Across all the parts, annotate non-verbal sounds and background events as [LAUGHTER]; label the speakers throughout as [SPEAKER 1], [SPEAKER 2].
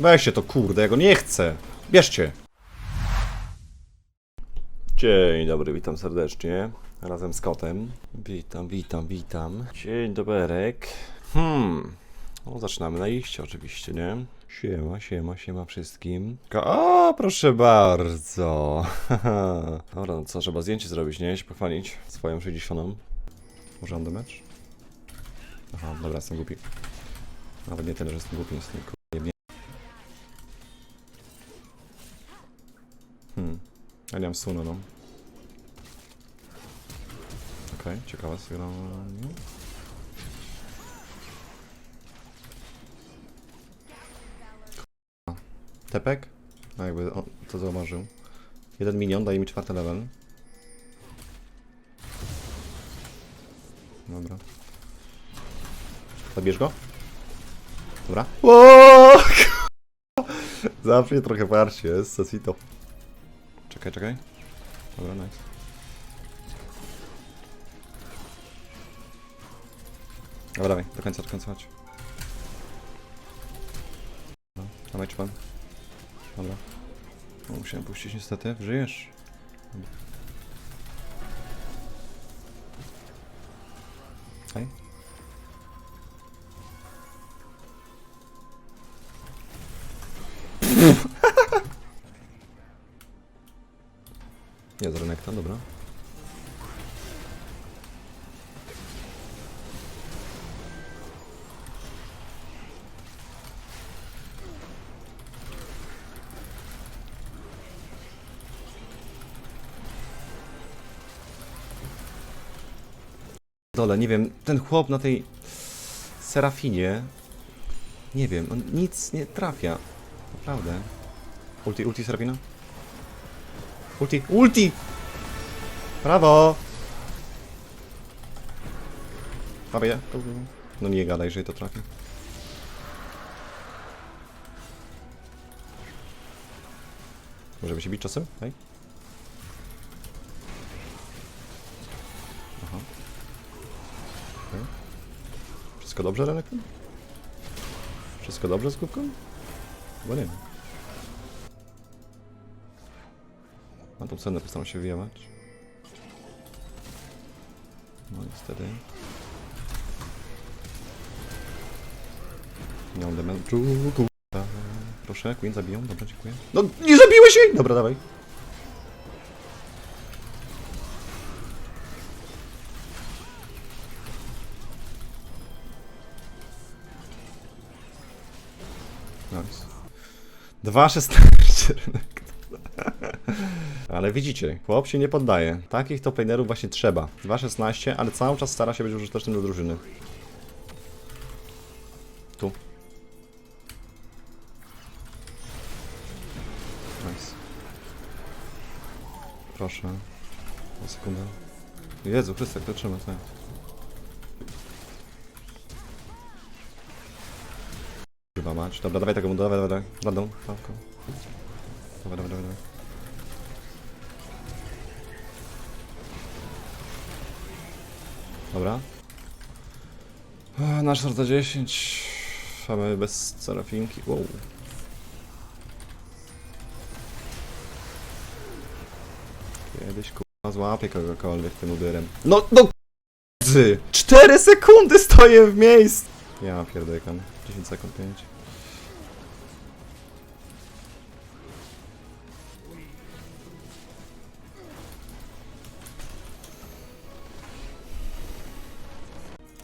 [SPEAKER 1] Weźcie to kurde, ja go nie chcę. Bierzcie. Dzień dobry, witam serdecznie. Razem z kotem. Witam, witam, witam. Dzień doberek. Hmm. No, zaczynamy na iście oczywiście, nie? Siema, siema, siema wszystkim. O, proszę bardzo. [LAUGHS] Dobra, no co, trzeba zdjęcie zrobić, nie? Się pochwalić swoją 60. Może on damage? Aha, dobra, jestem głupi. Nawet nie tyle, że jestem głupi, jestem Ja nie mam sunu, no. Okej, ciekawe sygnał. Tepek? A jakby on to zauważył. Jeden minion daje mi czwarty level. Dobra. Zabierz go? Dobra. Ło! [LAUGHS] Zawsze trochę parcie jest, Sasito. Czekaj, czekaj. Dobra, nice. Dobra, dawaj, do końca, do końca chodź. No, dawaj, czpan. Dobra. No, musiałem puścić niestety. Żyjesz? Dobra. Hej. Jest renekta, dobra. Dole, nie wiem, ten chłop na tej Serafinie, nie wiem, on nic nie trafia. Naprawdę. Ulti, ulti Serafina? Ulti, ulti! Brawo! Prawie. No nie gadaj, że to trafi. Możemy się bić czasem? Hej? Aha. Okej. Wszystko dobrze, Renekton? Wszystko dobrze z kubką? Bo nie wiem. Na tą cenę postaram się wyjechać. No niestety. Nie mam damage'u. Proszę, Queen zabiją, dobra, dziękuję. No, nie zabiłeś jej! Dobra, dawaj. Nice. 2,16 rynek. Ale widzicie, chłop się nie poddaje. Takich top lanerów właśnie trzeba. 2,16, ale cały czas stara się być użytecznym do drużyny. Tu. Nice. Proszę. Na sekundę. Jezu, Chryste, jak to trzyma, tak. Chyba mać. Dobra, dawaj tego, dawaj, dawaj, dawaj. Radą, pałką. Dawaj, dawaj, dawaj, Dobra. Nasz za 10. Mamy bez serafinki. Wow. Kiedyś kurwa złapię kogokolwiek tym uderem. No, no k***zy! 4 sekundy stoję w miejscu! Ja pierdykam. 10 sekund, 5.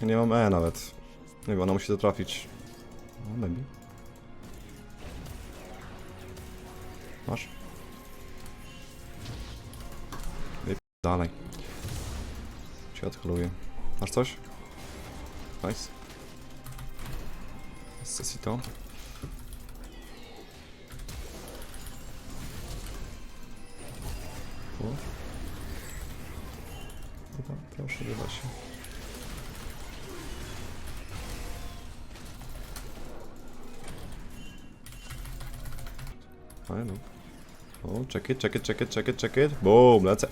[SPEAKER 1] Nie mam E nawet. Nie wiem, ona musi to trafić. No, maybe. Masz? Wyp- Dalej. Się odholuję. Masz coś? Nice. Necessito. Tu. Chyba, proszę, wyda się. Fajnie. no. O, it, check it, check it. Boom, lecę.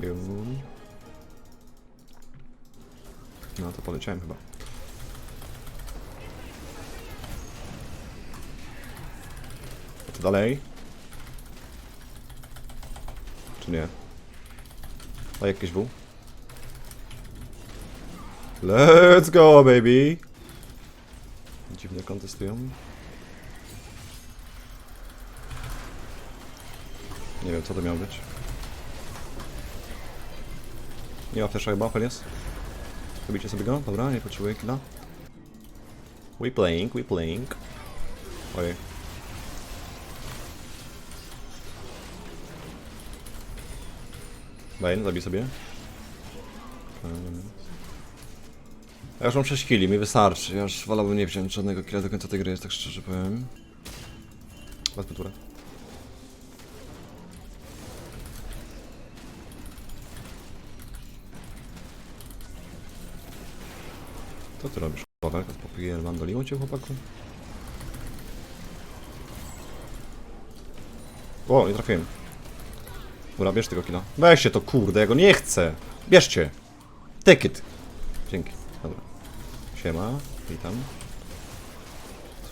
[SPEAKER 1] Boom. No to poleciałem chyba. Co dalej? Czy nie? A jakieś W? Let's go, baby! Dziwnie kontestują. Nie wiem, co to miało być. Nie ma flasha chyba, Felias? Robicie sobie go? Dobra, nie potrzebuję killa. We playing, we playing. Ojej. Bane, zabij sobie. Ja już mam 6 killi, mi wystarczy. Ja już wolałbym nie wziąć żadnego killa do końca tej gry, tak szczerze powiem. Wezmę Co ty robisz, chłopak? Popiję mandoliną cię, chłopaku? O, nie trafiłem. Dobra, bierz tego killa. Weźcie to, kurde, ja go nie chcę. Bierzcie. Take it. Dzięki. Dobra. Siema, witam.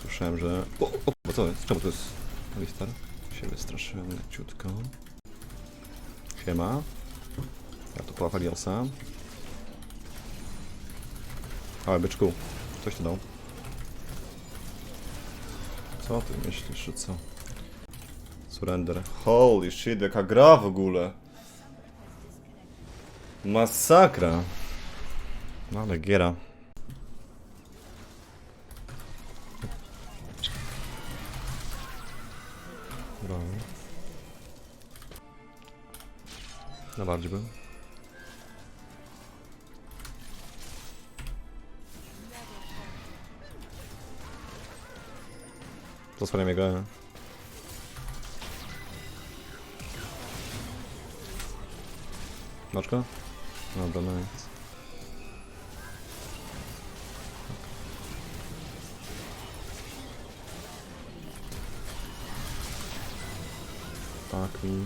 [SPEAKER 1] Słyszałem, że... O, o bo co jest? Czemu to jest Alistar? Się wystraszyłem leciutko. Siema. Ja tu po Avaliosa. Ale byczku, coś tu dał. Co ty myślisz, że co? Surrender. Holy shit, jaka gra w ogóle. Masakra. No ale giera. Brawo. Na bardziej bym. Zasłaniam jego. Maczka? Dobra, nice. Tak mi.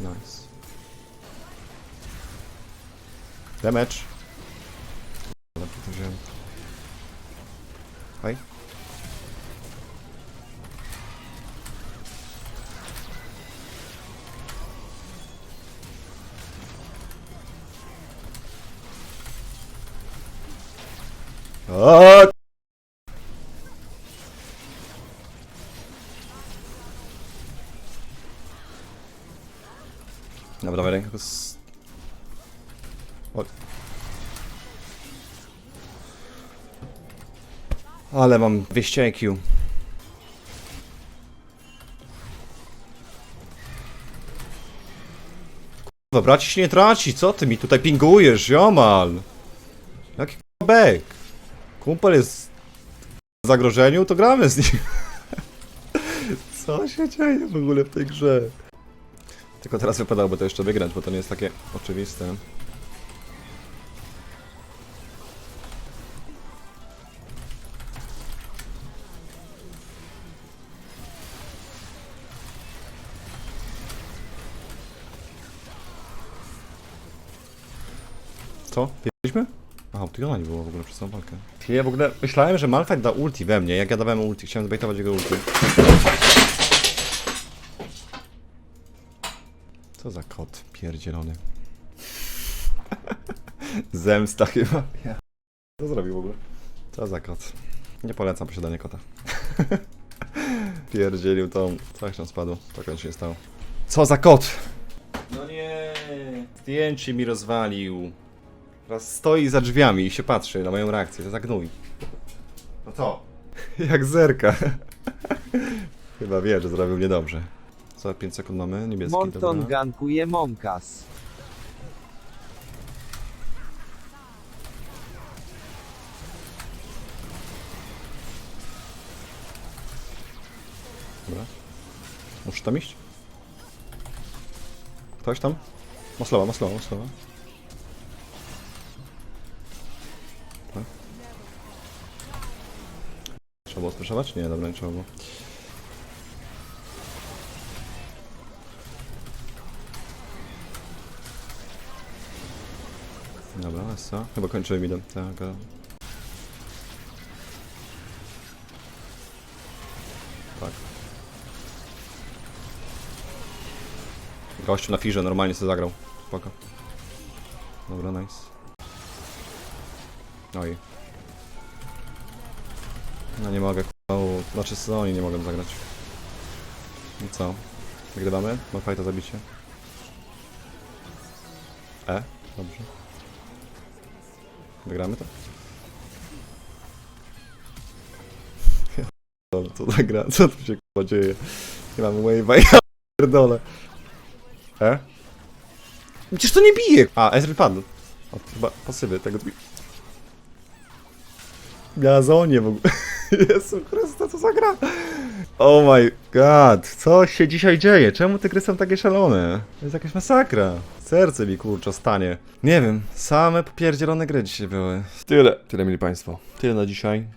[SPEAKER 1] Nice. Damage. O! Dobra, dawaj rękę z... Ale mam 200 IQ. Kurwa, braci się nie traci, co ty mi tutaj pingujesz, jomal? Jaki k***a bek? Kumpel jest w zagrożeniu, to gramy z nim. [LAUGHS] Co się dzieje w ogóle w tej grze? Tylko teraz wypadałoby to jeszcze wygrać, bo to nie jest takie oczywiste. Co? Wiedzieliśmy? Aha, tygodnia nie było w ogóle przez całą walkę. Ja w ogóle myślałem, że Malphite da ulti we mnie. Jak ja dawałem ulti, chciałem zbejtować jego ulti. Co za kot pierdzielony. [LAUGHS] Zemsta chyba. Co zrobił w ogóle? Co za kot. Nie polecam posiadania kota. [LAUGHS] Pierdzielił tą... Tam spadło. To kończy się stało. Co za kot! No nie! Zdjęcie mi rozwalił. Teraz stoi za drzwiami i się patrzy na moją reakcję. To za gnój. No to. [LAUGHS] Jak zerka. [LAUGHS] Chyba wie, że zrobił mnie dobrze. Co, 5 sekund mamy? Niebieski,
[SPEAKER 2] Monton
[SPEAKER 1] dobra.
[SPEAKER 2] gankuje Monkas.
[SPEAKER 1] Dobra. Muszę tam iść? Ktoś tam? Maslowa, maslowa, maslowa. Było spreszować? Nie, dobra, nie trzeba było. Dobra, co? Chyba kończymy midem. Tak. a- Tak. Gościu na firze normalnie sobie zagrał. Spoko. Dobra, nice. Oj. No nie mogę, k***a, u- znaczy oni nie mogą zagrać. I co? Wygrywamy? Malfighta zabicie. E? Dobrze. Wygramy to? [LAUGHS] Dole, co za gra? [LAUGHS] Co tu się k***a dzieje? Nie mamy wave'a, [LAUGHS] ja pierdolę. E? Przecież to nie bije! A, Ezreal padł. O, chyba pasywy tego. Ja zonie w ogóle. [LAUGHS] Jezu Chryste, co za gra? Oh my god, co się dzisiaj dzieje? Czemu te gry są takie szalone? To jest jakaś masakra. Serce mi kurczę stanie. Nie wiem, same popierdzielone gry dzisiaj były. Tyle. Tyle mieli państwo. Tyle na dzisiaj.